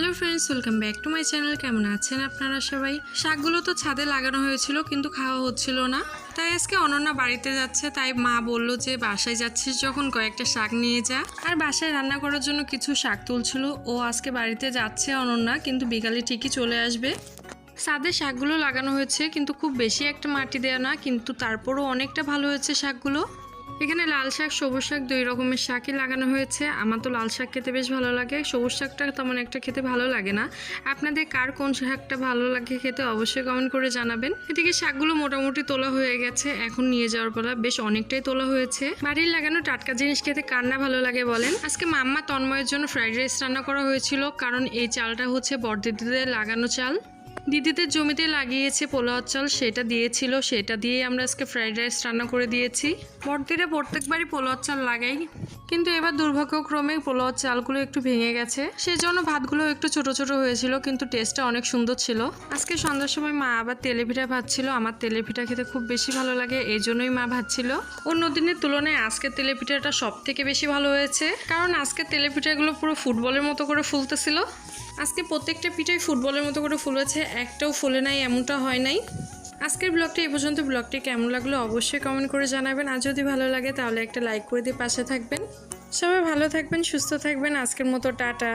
Hello friends welcome back to my channel কেমন আছেন আপনারা সবাই? শাকগুলো তো ছাদে লাগানো হয়েছিল, কিন্তু খাওয়া হচ্ছিল না। তাই আজকে অনন্যা বাড়িতে যাচ্ছে, তাই মা বলল যে বাসায় যাচ্ছিস যখন কয়েকটা শাক নিয়ে যা। আর বাসায় রান্না করার জন্য কিছু শাক তুলছিল। ও আজকে বাড়িতে যাচ্ছে অনন্যা, কিন্তু বিকালে ঠিকই চলে আসবে। ছাদে শাকগুলো লাগানো হয়েছে, কিন্তু খুব বেশি একটা মাটি দেওয়া না, কিন্তু তারপরও অনেকটা ভালো হয়েছে শাকগুলো। এখানে লাল শাক, সবুজ শাক দুই রকমের শাকই লাগানো হয়েছে। আমার তো লাল শাক খেতে বেশ ভালো লাগে। সবুজ শাকটা তেমন একটা খেতে ভালো লাগে না। আপনাদের কার কোন শাকটা ভালো লাগে খেতে অবশ্যই কমেন্ট করে জানাবেন। এদিকে শাকগুলো মোটামুটি তোলা হয়ে গেছে। এখন নিয়ে যাওয়ার পর বেশ অনেকটাই তোলা হয়েছে। বাড়ির লাগানো টাটকা জিনিস খেতে কার না ভালো লাগে বলেন? আজকে মাম্মা তন্ময়ের জন্য ফ্রাইড রাইস রান্না করা হয়েছিল, কারণ এই চালটা হচ্ছে বড়দিদিদের লাগানো চাল। দিদিদের জমিতে লাগিয়েছে পোলাও চাল, সেটা দিয়েছিল, সেটা দিয়েই আমরা আজকে ফ্রাইড রাইস রান্না করে দিয়েছি। বড়দিরা প্রত্যেকবারই পোলাও চাল লাগাই। কিন্তু এবার দুর্ভাগ্যক্রমে পোলাও চালগুলো একটু ভেঙে গেছে। সেজন্য ভাতগুলো একটু ছোট ছোট হয়েছিল, কিন্তু টেস্টটা অনেক সুন্দর ছিল। আজকে সন্ধ্যার সময় মা আবার তেলে পিঠা ভাজছিল আমার তেলে খেতে খুব বেশি ভালো লাগে, এই জন্যই মা ভাজছিল অন্য দিনের তুলনায় আজকের তেলে পিঠাটা সব থেকে বেশি ভালো হয়েছে, কারণ আজকের তেলে পিঠাগুলো পুরো ফুটবলের মতো করে ফুলতেছিল। আজকে প্রত্যেকটা পিঠাই ফুটবলের মতো করে ফুলেছে একটাও ফুলে নাই, এমনটা হয় নাই। আজকের ব্লগটি এই পর্যন্ত। ব্লগটি কেমন লাগল অবশ্যই কমেন্ট করে জানাবেন। আর যদি ভালো লাগে, তাহলে একটা লাইক করে দিয়ে পাশে থাকবেন। সবাই ভালো থাকবেন, সুস্থ থাকবেন। আজকের মতো টাটা।